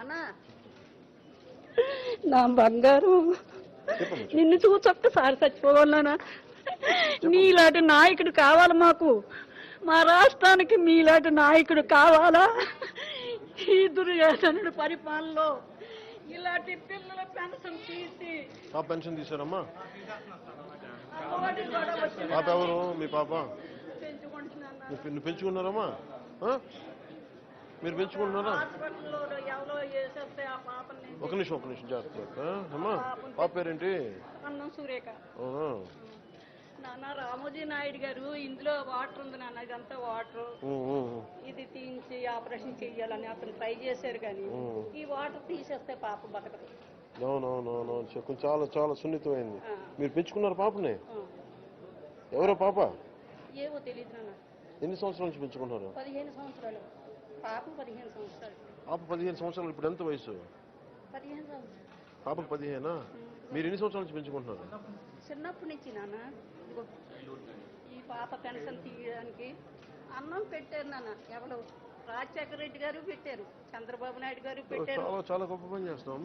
నానా? నా బంగారు నిన్ను చూసి ఒక్కసారి చచ్చిపోవాలనా నీలాంటి నాయకుడు కావాలి మాకు. మా రాష్ట్రానికి మీలాంటి నాయకుడు కావాలా? ఈ దుర్యోధనుడు పరిపాలనలో ఇలాంటి పిల్లల పెన్షన్ తీసి పాప పెన్షన్ వచ్చి పాప ఎవరు? మీ పాప? ఆ? మీరు పెంచుకుంటున్నారా? వేసేస్తే ఆ పాపని ఒక నిమిషం ఒక నిమిషం జాగ్రత్త ఆ? అమ్మా పాప పేరేంటి అన్నం సూర్యక అవునా నాన్న రామోజీ నాయుడు గారు ఇందులో వాటర్ ఉంది నాన్న ఇదంతా వాటర్. ఇది తీయించి ఆపరేషన్ చెయ్యాలని అతను ట్రై చేశారు కానీ. ఈ వాటర్ తీసేస్తే పాప బతకదు అవునవునవును చాలా చాలా సున్నితమైంది. మీరు పెంచుకున్నారు పాపని. ఎవరో పాప ఏవో తెలియదు నాన్న ఎన్ని సంవత్సరాల నుంచి పెంచుకుంటున్నారు? పదిహేను సంవత్సరాలు. పాప పదిహేను సంవత్సరాలు. పాప పదిహేను సంవత్సరాలు ఇప్పుడు ఎంత వయసు? పదిహేను సంవత్సరాలు. పాపకు పదిహేనా? మీరు ఎన్ని సంవత్సరాల నుంచి పెంచుకుంటున్నారు? చిన్నప్పటి నుంచి నాన్న. ఈ పాప పెన్షన్ తీయడానికి అన్నం పెట్టారు నాన్న. ఎవరు? రాజశేఖర రెడ్డి గారు పెట్టారు. చంద్రబాబు నాయుడు గారు పెట్టారు. చాలా గొప్ప పని చేస్తాం.